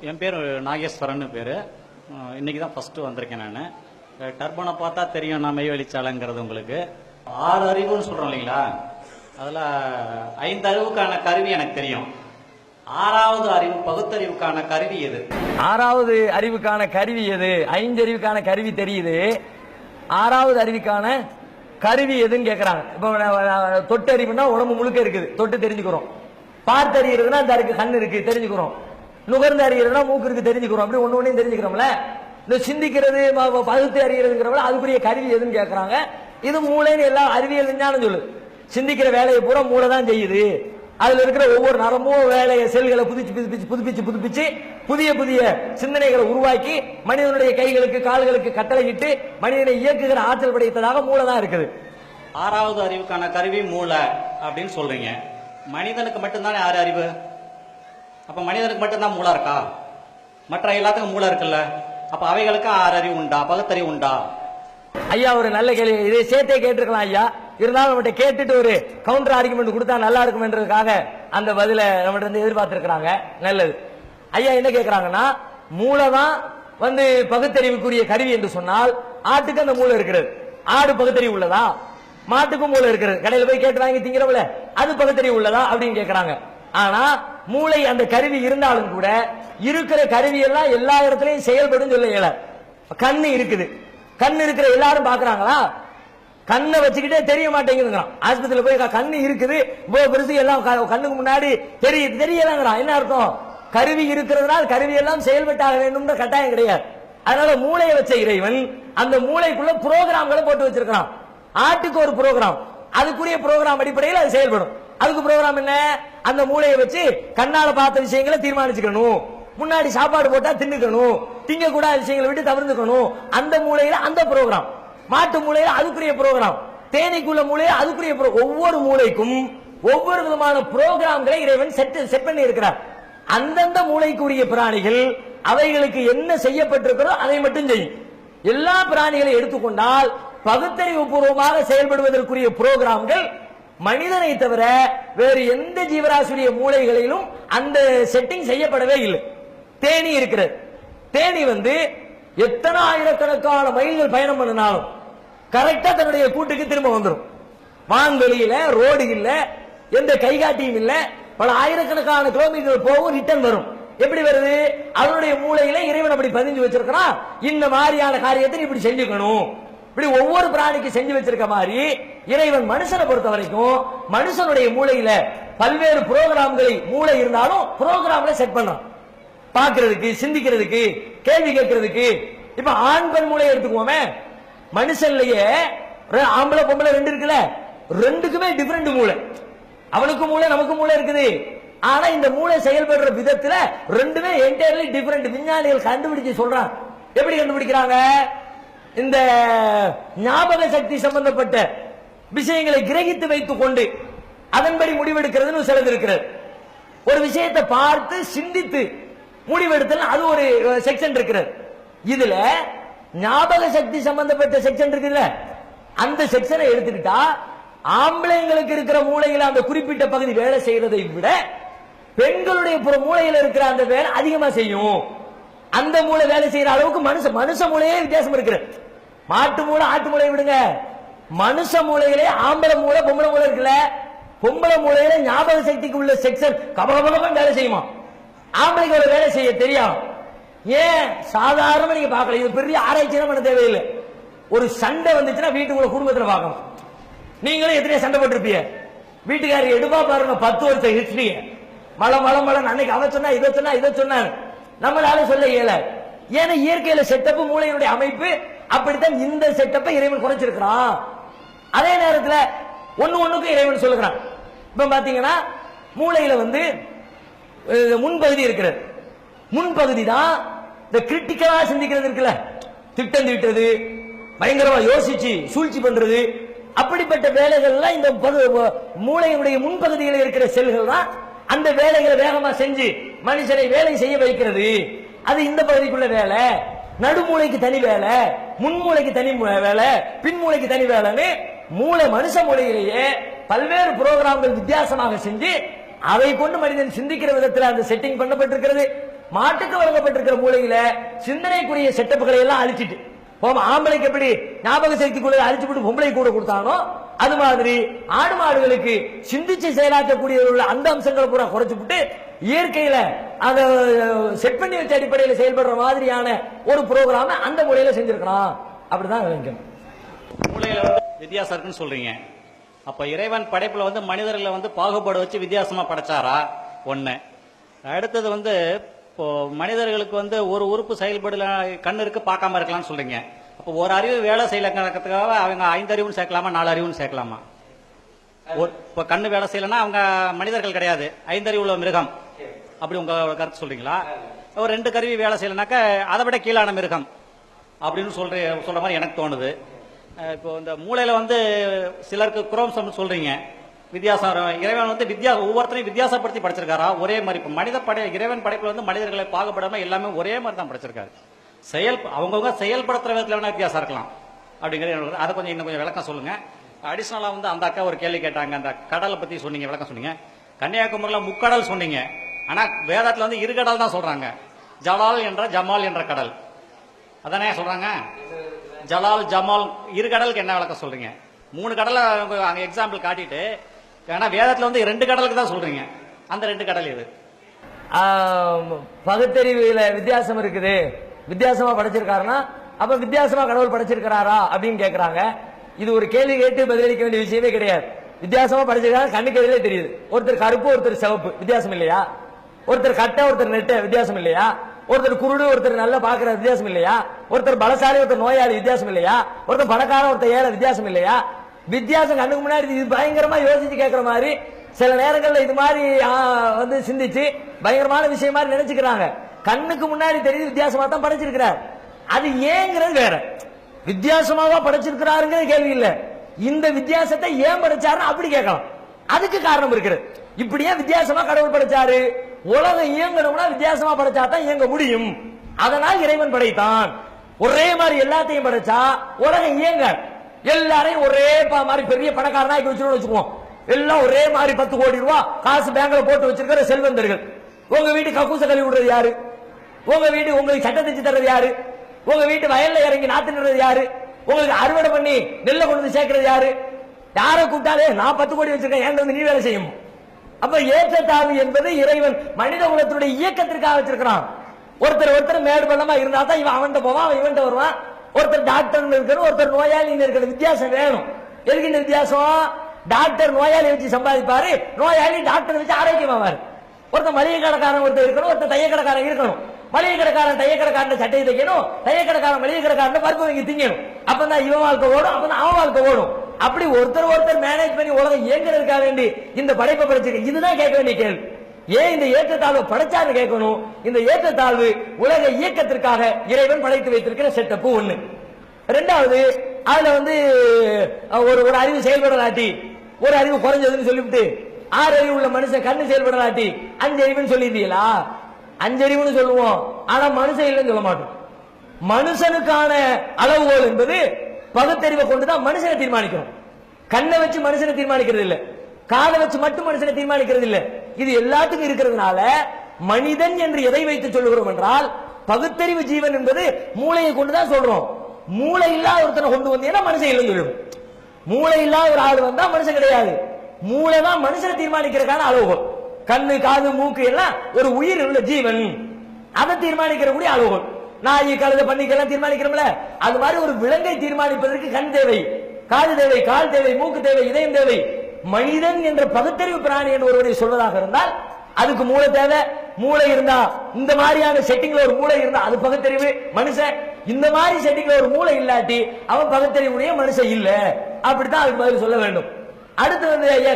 என் பேர் நாகேஸ்வரன் பேர். இன்னைக்கு தான் ஃபஸ்ட்டு வந்திருக்கேன் நான். டர்பனை பார்த்தா தெரியும் நான் மெய்வெளிச்சாலைங்கிறது உங்களுக்கு. ஆறு அறிவுன்னு சொல்றோம் இல்லைங்களா? அதில் ஐந்து அறிவுக்கான கருவி எனக்கு தெரியும். ஆறாவது அறிவு பகுத்தறிவுக்கான கருவி எது? ஆறாவது அறிவுக்கான கருவி எது? ஐந்து அறிவுக்கான கருவி தெரியுது. ஆறாவது அறிவுக்கான கருவி எதுன்னு கேட்குறாங்க இப்போ தொட்டு அறிவுனா உடம்பு முழுக்க இருக்குது. தொட்டு தெரிஞ்சுக்கிறோம். பார்த்து அந்த இந்த கண் இருக்கு தெரிஞ்சுக்கிறோம். நுகர்ந்து அறிகிறதுனா மூக்கு இருக்கு தெரிஞ்சுக்கிறோம். அப்படி ஒன்று ஒன்றையும் தெரிஞ்சுக்கிறோம்ல? இந்த சிந்திக்கிறது பகுத்து அறிகிறதுங்கிறவங்கள அதுக்குரிய கருவி எதுன்னு கேட்குறாங்க இது மூளைன்னு எல்லா அறிவியல் ஞானம் சொல்லு சிந்திக்கிற வேலையை பூரா மூளை தான் செய்யுது. அதுல இருக்கிற ஒவ்வொரு நரமும் வேலையை செல்களை புதுப்பிச்சு புதுப்பிச்சு புதுப்பிச்சு புதுப்பிச்சு புதிய புதிய சிந்தனைகளை உருவாக்கி மனிதனுடைய கைகளுக்கு கால்களுக்கு கட்டளையிட்டு மனிதனை இயக்குகிற ஆற்றல் படைத்ததாக மூளை தான் இருக்குது. ஆறாவது அறிவுக்கான கருவி மூளை அப்படின்னு சொல்றீங்க. மனிதனுக்கு மட்டும்தானே ஆறு அறிவு? அப்போ மனிதனுக்கு மட்டும்தான் மூளை இருக்கா? மற்ற எல்லாத்துக்கும் மூளை இருக்குல்ல. அப்போ அவைகளுக்கு ஆறறிவு உண்டா? பகுத்தறிவு உண்டா? ஐயா ஒரு நல்ல கேள்வி. இதை சேர்த்தே கேட்டிருக்கலாம் ஐயா. இருந்தாலும் நம்மகிட்ட கேட்டுட்டு ஒரு கவுண்டர் ஆர்குமெண்ட் கொடுத்தா நல்லா இருக்கும்ன்றதுக்காக அந்த பதில நம்மகிட்ட இருந்து எதிர்பார்த்திருக்கிறாங்க. நல்லது. ஐயா என்ன கேட்குறாங்கன்னா மூளை தான் வந்து பகுத்தறிவுக்குரிய கருவி என்று சொன்னால் ஆட்டுக்கு அந்த மூளை இருக்கிறது. ஆடு பகுத்தறிவு உள்ளதா? மாட்டுக்கும் மூளை இருக்கிறது. கடையில் போய் கேட்டு வாங்கி திங்கிறவங்கள அது பகுத்தறிவு உள்ளதா? அப்படின்னு கேட்குறாங்க ஆனா மூளை அந்த கருவி இருந்தாலும் கூட இருக்கிற கருவி எல்லாம் எல்லா இடத்துலயும் செயல்படும் சொல்ல இயலாது கண்ணு இருக்குது. கண்ணு இருக்கிற எல்லாரும் பாக்குறாங்களா? கண்ணை வச்சுக்கிட்டே தெரிய மாட்டேங்குதுங்கிறான். ஆஸ்பத்திரியில் போய் கண்ணு இருக்குது. இவ்வளோ பெருசு எல்லாம் கண்ணுக்கு முன்னாடி தெரிய தெரியலங்கிறான். என்ன அர்த்தம்? கருவி இருக்கிறதுனால் கருவி எல்லாம் செயல்பட்டாக வேண்டும்ன்ற கட்டாயம் கிடையாது. அதனால மூளையை வச்ச இறைவன் அந்த மூளைக்குள்ள புரோகிராம்களை போட்டு வச்சிருக்கான் ஆட்டுக்கு ஒரு புரோகிராம். அதுக்குரிய புரோகிராம் அடிப்படையில் அது செயல்படும். அதுக்கு ப்ரோக்ராம் என்ன? அந்த மூளையை வச்சு கண்ணால பார்த்த விஷயங்களை தீர்மானிச்சுக்கணும். முன்னாடி சாப்பாடு போட்டா தின்னுக்கணும். திங்க கூடாத விஷயங்களை விட்டு தவிர்த்துக்கணும் அந்த மூளையில அந்த ப்ரோக்ராம். மாட்டு மூளையில அதுக்குரிய ப்ரோக்ராம். தேனிக்குள்ள மூளையில அதுக்குரிய ஒவ்வொரு மூளைக்கும் ஒவ்வொரு விதமான ப்ரோக்ராம்களை இறைவன் செட் செட் பண்ணி இருக்கிறார் அந்தந்த மூளைக்குரிய பிராணிகள் அவைகளுக்கு என்ன செய்யப்பட்டிருக்கிறதோ அதை மட்டும் செய்யும் எல்லா பிராணிகளை எடுத்துக்கொண்டால் பகுத்தறிவு பூர்வமாக செயல்படுவதற்குரிய புரோகிராம்கள் மனிதனை தவிர வேறு எந்த ஜீவராசியுடைய மூளைகளிலும் அந்த செட்டிங் செய்யப்படவே இல்லை. தேனி இருக்கிறது. தேனி வந்து எத்தனை ஆயிரக்கணக்கான மைல்கள் பயணம் பண்ணினாலும் கரெக்டா தன்னுடைய கூட்டுக்கு திரும்ப வந்துடும் வான்வெளியில ரோடு இல்ல எந்த கைகாட்டியும் இல்ல. பல ஆயிரக்கணக்கான கிலோமீட்டர் போகும் ரிட்டர்ன் வரும். எப்படி வருது? அவருடைய மூளையில இறைவன் அப்படி பதிஞ்சு வச்சிருக்கிறான். இந்த மாதிரியான காரியத்தை இப்படி செஞ்சுக்கணும். இப்படி ஒவ்வொரு பிராணிக்கு செஞ்சு வச்சிருக்க மாதிரி இறைவன் மனுஷனை பொறுத்த வரைக்கும் மனுஷனுடைய மூளையில பல்வேறு புரோகிராம்களை மூளை இருந்தாலும் புரோகிராம்ல செட் பண்றான் பாக்குறதுக்கு சிந்திக்கிறதுக்கு கேள்வி கேட்கறதுக்கு. இப்ப ஆண் பெண் மூளை எடுத்துக்குவோமே. மனுஷன்லயே ஆம்பளை பொம்பளை ரெண்டு இருக்குல்ல. ரெண்டுக்குமே டிஃபரெண்ட் மூளை. அவனுக்கு மூளை நமக்கு மூளை இருக்குது. ஆனா இந்த மூளை செயல்படுற விதத்துல ரெண்டுமே என்டையர்லி டிஃபரெண்ட் விஞ்ஞானிகள் கண்டுபிடிச்சு சொல்றான் எப்படி கண்டுபிடிக்கிறாங்க? இந்த ஞாபக சக்தி சம்பந்தப்பட்ட விஷயங்களை கிரகித்து வைத்துக் கொண்டு அதன்படி முடிவெடுக்கிறதுன்னு சிலது இருக்கிறது. ஒரு விஷயத்தை பார்த்து சிந்தித்து முடிவெடுத்தல் அது ஒரு செக்ஷன் இருக்கிறது. இதுல ஞாபக சக்தி சம்பந்தப்பட்ட செக்ஷன் இருக்குல்ல அந்த செக்ஷனை எடுத்துக்கிட்டா ஆம்பளைங்களுக்கு இருக்கிற மூளையில அந்த குறிப்பிட்ட பகுதி வேலை செய்யறதை விட பெண்களுடைய புற மூளையில இருக்கிற அந்த வேலை அதிகமா செய்யும். அந்த மூளை வேலை செய்யற அளவுக்கு மனுஷ மனுஷ மூளையே வித்தியாசம் இருக்கு. மாட்டு மூளை ஆட்டு மூளை விடுங்க. மனுஷ மூளையிலே ஆம்பளை மூளை பொம்பளை மூளை இருக்குல்ல? பொம்பளை மூளையில ஞாபக சக்திக்கு உள்ள செக்ஷன் கபகபகம் வேலை செய்யுமா? ஆம்பளைக்கு ஒரு வேலை செய்ய தெரியும். ஏன்? சாதாரணமா நீங்க பார்க்கல. இது பெரிய ஆராய்ச்சி பண்ண தேவையில்லை. ஒரு சண்டை வந்துச்சுன்னா வீட்டுக்குள்ள குடும்பத்தில் பார்க்கணும். நீங்களும் எத்தனையோ சண்டை போட்டிருப்பீங்க. வீட்டுக்காரர் எடுப்பா பாருங்க பத்து வருஷம் ஹிஸ்டரிய மழை மழை மழை அன்னைக்கு அவ சொன்னா இதை சொன்னா இதை சொன்னாங்க நம்மளால சொல்ல இயல. ஏன்னா இயற்கையில செட்டப் மூளையினுடைய அமைப்பு அப்படித்தான் இந்த செட்டப்பை இறைவன் குறைச்சிருக்கிறான். அதே நேரத்தில் ஒன்று ஒண்ணுக்கு இறைவன் சொல்லுகிறான். இப்ப பாத்தீங்கன்னா மூளையில வந்து முன்பகுதி இருக்கிறது. முன்பகுதி தான் இந்த கிரிட்டிக்கலா சிந்திக்கிறது இருக்குல்ல. திட்டம் தீட்டுறது பயங்கரமா யோசிச்சு சூழ்ச்சி பண்றது. அப்படிப்பட்ட வேலைகள்லாம் இந்த மூளையினுடைய முன்பகுதியில் இருக்கிற செல்கள் தான் அந்த வேலைகளை வேகமா செஞ்சு மனுஷனை வேலை செய்ய வைக்கிறது. அது இந்த பகுதிக்குள்ள வேலை. நடுமூளைக்கு தனி வேலை. முன்மூளைக்கு தனி வேலை. பின்மூளைக்கு தனி வேலைன்னு மூளை மனுஷ மூலையிலேயே பல்வேறு புரோகிராம்கள் வித்தியாசமாக செஞ்சு அதை கொண்டு மனிதன் சிந்திக்கிற விதத்தில் அந்த செட்டிங் பண்ணப்பட்டிருக்கிறது. மாட்டுக்கு வழங்கப்பட்டிருக்கிற மூளையில சிந்தனைக்குரிய செட்டப்புகளை எல்லாம் அழிச்சிட்டு போமா ஆம்பளைக்கு எப்படி ஞாபக சக்திக்குள்ள அழிச்சு விட்டு பொம்பளை கூட கொடுத்தானோ அது மாதிரி ஆடு மாடுகளுக்கு சிந்திச்சு செயலாற்றக்கூடிய உள்ள அந்த அம்சங்களை பூரா குறைச்சு விட்டு இயற்கையில அதை செட் பண்ணி வச்ச அடிப்படையில் செயல்படுற மாதிரியான ஒரு ப்ரோக்ராம அந்த முறையில செஞ்சிருக்கலாம் அப்படிதான் விளங்கணும் மூளையில வந்து வித்தியாசம் இருக்குன்னு சொல்றீங்க. அப்ப இறைவன் படைப்புல வந்து மனிதர்களை வந்து பாகுபாடு வச்சு வித்தியாசமா படைச்சாரா? ஒண்ணு. அடுத்தது வந்து இப்போ மனிதர்களுக்கு வந்து ஒரு உறுப்பு செயல்படல கண்ணு இருக்கு பார்க்காம இருக்கலாம்னு சொல்றீங்க. அப்போ ஒரு அறிவு வேலை செய்யலங்கிறதுக்காக அவங்க ஐந்து அறிவும் சேர்க்கலாமா நாலு அறிவும் சேர்க்கலாமா? இப்போ கண்ணு வேலை செய்யலைன்னா அவங்க மனிதர்கள் கிடையாது. ஐந்தறிவு உள்ள மிருகம். அப்படி உங்க கருத்து சொல்றீங்களா? ஒரு ரெண்டு கருவி வேலை செய்யலைனாக்கா அதை விட கீழான மிருகம் அப்படின்னு சொல்ற சொல்ற மாதிரி எனக்கு தோணுது. இப்போ இந்த மூளையில வந்து சிலருக்கு குரோம்சம் சொல்றீங்க. வித்தியாசம் இறைவன் வந்து வித்தியா ஒவ்வொருத்தரையும் வித்தியாசப்படுத்தி படைச்சிருக்காரா? ஒரே மாதிரி. இப்போ மனித படை இறைவன் படைப்புல வந்து மனிதர்களை பாகுபடாம எல்லாமே ஒரே மாதிரி தான் படைச்சிருக்காரு. செயல் அவங்கவுங்க செயல்படுத்துற விதத்துல வேணா வித்தியாசம் இருக்கலாம். அப்படிங்கிறது அதை கொஞ்சம் இன்னும் கொஞ்சம் விளக்கம் சொல்லுங்க. அடிஷனலா வந்து அந்த அக்கா ஒரு கேள்வி கேட்டாங்க. அந்த கடலை பத்தி சொன்னீங்க விளக்கம் சொன்னீங்க. கன்னியாகுமரியில் முக்கடல் சொன்னீங்க. ஆனா வேதத்துல வந்து இரு கடல் தான் சொல்றாங்க. ஜலால் என்ற ஜமால் என்ற கடல். அதானே சொல்றாங்க? ஜலால் ஜமால் இரு கடலுக்கு என்ன விளக்கம் சொல்றீங்க? மூணு கடலை அங்கே எக்ஸாம்பிள் காட்டிட்டு ஏன்னா வேதத்தில் வந்து ரெண்டு கடலுக்கு தான் சொல்றீங்க. அந்த ரெண்டு கடல் எது? பகுத்தறிவுல வித்தியாசம் இருக்குது. வித்தியாசமா படைச்சிருக்காருன்னா அப்ப வித்தியாசமா கடவுள் படைச்சிருக்கிறாரா அப்படின்னு கேக்குறாங்க. இது ஒரு கேள்வி கேட்டு பதிலளிக்க வேண்டிய விஷயமே கிடையாது. வித்தியாசமா படைச்சிருக்காரு கண்ணுக்கு எதிரே தெரியுது. ஒருத்தர் கருப்பு ஒருத்தர் சிவப்பு. வித்தியாசம் இல்லையா? ஒருத்தர் கட்ட ஒருத்தர் நெட்ட வித்தியாசம் இல்லையா? ஒருத்தர் குருடு ஒருத்தர் நல்லா பாக்குற வித்தியாசம் இல்லையா? ஒருத்தர் பலசாலி ஒருத்தர் நோயாளி வித்தியாசம் இல்லையா? ஒருத்தர் பணக்காரன் ஒருத்தர் ஏழை வித்தியாசம் இல்லையா? வித்தியாசம் கண்ணுக்கு முன்னாடி இது பயங்கரமா யோசிச்சு கேட்கற மாதிரி சில நேரங்களில் இது மாதிரி வந்து சிந்திச்சு பயங்கரமான விஷயம் மாதிரி நினைச்சுக்கிறாங்க. கண்ணுக்கு முன்னாடி தெரியுது வித்தியாசமா தான் படைச்சிருக்கிறார். அது ஏங்கிறது வேற. வித்தியாசமாவா படைச்சிருக்கிறாருங்கிற கேள்வி இல்ல. இந்த வித்தியாசத்தை ஏன் படைச்சாருன்னு அப்படி கேட்கலாம். அதுக்கு காரணம் இருக்கிறது. இப்படியே வித்தியாசமா கடவுள் படைச்சாரு? உலகம் இயங்கணும்னா வித்தியாசமா படைச்சா தான் இயங்க முடியும். அதனால் இறைவன் படைத்தான். ஒரே மாதிரி எல்லாத்தையும் படைச்சா உலகம் இயங்க. எல்லாரையும் ஒரே ப- மாதிரி பெரிய பணக்காரனா வச்சுருவோம் வச்சுக்குவோம். எல்லாம் ஒரே மாதிரி பத்து கோடி ரூபா காசு பேங்க்ல போட்டு வச்சிருக்கிற செல்வந்தர்கள். உங்க வீட்டு கக்கூச கழுவி விடுறது யாரு? உங்க வீட்டு உங்களுக்கு சட்டை தச்சு தர்றது யாரு? உங்க வீட்டு வயல்ல இறங்கி நாத்து நடுறது யாரு? உங்களுக்கு அறுவடை பண்ணி நெல்லை கொண்டு வந்து சேர்க்கறது யாரு? யாரை கூப்பிட்டாலே நான் பத்து கோடி வச்சிருக்கேன் என்கிட்ட வந்து நீ வேலை செய்யும். அப்ப ஏற்றத்தாழ்வு என்பது இறைவன் மனித குலத்தினுடைய இயக்கத்திற்காக வச்சிருக்கிறான். ஒருத்தர் ஒருத்தர் மேடு பள்ளமா இருந்தா தான் இவன் அவன்கிட்ட போவான் அவன் இவன்கிட்ட வருவான். ஒருத்தர் டாக்டர் இருக்கணும் ஒருத்தர் நோயாளி இருக்கிற வித்தியாசம் வேணும். எதுக்கு இந்த வித்தியாசம்? டாக்டர் நோயாளி வச்சு சம்பாதிப்பாரு. நோயாளி டாக்டர் வச்சு ஆரோக்கியமாவாரு ஒருத்தர் மளிகை கடைக்காரன் ஒருத்தர் இருக்கணும் ஒருத்தர் தைய கடைக்காரன் இருக்கணும். மளிகை கடைக்காரன் தைய கடைக்காரன் சட்டையை தைக்கணும் தைய கடைக்காரன் மளிகை கடைக்காரன் பருப்பு வாங்கி திங்கணும். அப்பதான் இவன் வாழ்க்கை ஓடும் அப்பதான் அவன் வாழ்க்கை ஓடும். அப்படி ஒருத்தர் ஒருத்தர் மேனேஜ் பண்ணி உலகம் இயங்குறதுக்காக வேண்டி இந்த படைப்பை படைச்சிருக்க. இதுதான் கேட்க வேண்டிய கேள்வி. ஏன் இந்த ஏற்றத்தாழ்வு படைச்சாரு கேட்கணும்? இந்த ஏற்றத்தாழ்வு உலக இயக்கத்திற்காக இறைவன் படைத்து வைத்திருக்கிற செட்டப்பு ஒண்ணு. ரெண்டாவது அதுல வந்து ஒரு ஒரு அறிவு செயல்படலாட்டி. ஒரு அறிவு குறைஞ்சதுன்னு சொல்லிவிட்டு ஆறு அறிவு உள்ள மனுஷன் கண்ணு செயல்படலாட்டி. அஞ்சு அறிவுன்னு சொல்லியிருந்தீங்களா? அஞ்சு அறிவுன்னு சொல்லுவோம். ஆனா மனுஷன் இல்லைன்னு சொல்ல மாட்டோம். மனுஷனுக்கான அளவுகோல் என்பது பகுத்தறிவை கொண்டுதான் மனுஷனை தீர்மானிக்கிறோம். கண்ணை வச்சு மனுஷனை தீர்மானிக்கிறது இல்ல. காதை வச்சு மட்டும் மனுஷனை தீர்மானிக்கிறது இல்ல. இது எல்லாத்துக்கும் இருக்கிறதுனால மனிதன் என்று எதை வைத்து சொல்லுகிறோம் என்றால் பகுத்தறிவு ஜீவன் என்பது மூளையை கொண்டுதான் சொல்றோம். மூளை இல்லாத ஒருத்தனை கொண்டு வந்தீங்கன்னா மனுஷன் இல்லைன்னு சொல்லிடும். மூளை இல்லாத ஒரு ஆள் வந்தா மனுஷன் கிடையாது. மூளை தான் மனுஷனை தீர்மானிக்கிறதுக்கான அளவுகோல் கண்ணு காது மூக்கு எல்லாம் ஒரு உயிர் உள்ள ஜீவன். அதை தீர்மானிக்கிற கூடிய அளவுகோல் நாய் கழுத பண்ணிக்கெல்லாம் தீர்மானிக்கிறோம்ல? அது மாதிரி ஒரு விலங்கை தீர்மானிப்பதற்கு கண் தேவை காது தேவை கால் தேவை மூக்கு தேவை இதயம் தேவை. மனிதன் என்ற பகுத்தறிவு பிராணி என்று ஒருவரை சொல்வதாக இருந்தால் அதுக்கு மூளை தேவை. மூளை இருந்தா இந்த மாதிரியான செட்டிங்ல ஒரு மூளை இருந்தா அது பகுத்தறிவு மனுஷன். இந்த மாதிரி செட்டிங்ல ஒரு மூளை இல்லாட்டி அவன் பகுத்தறிவுடைய மனுஷன் இல்ல. அப்படித்தான் அதுக்கு பதில் சொல்ல வேண்டும். அடுத்து வந்து ஐயா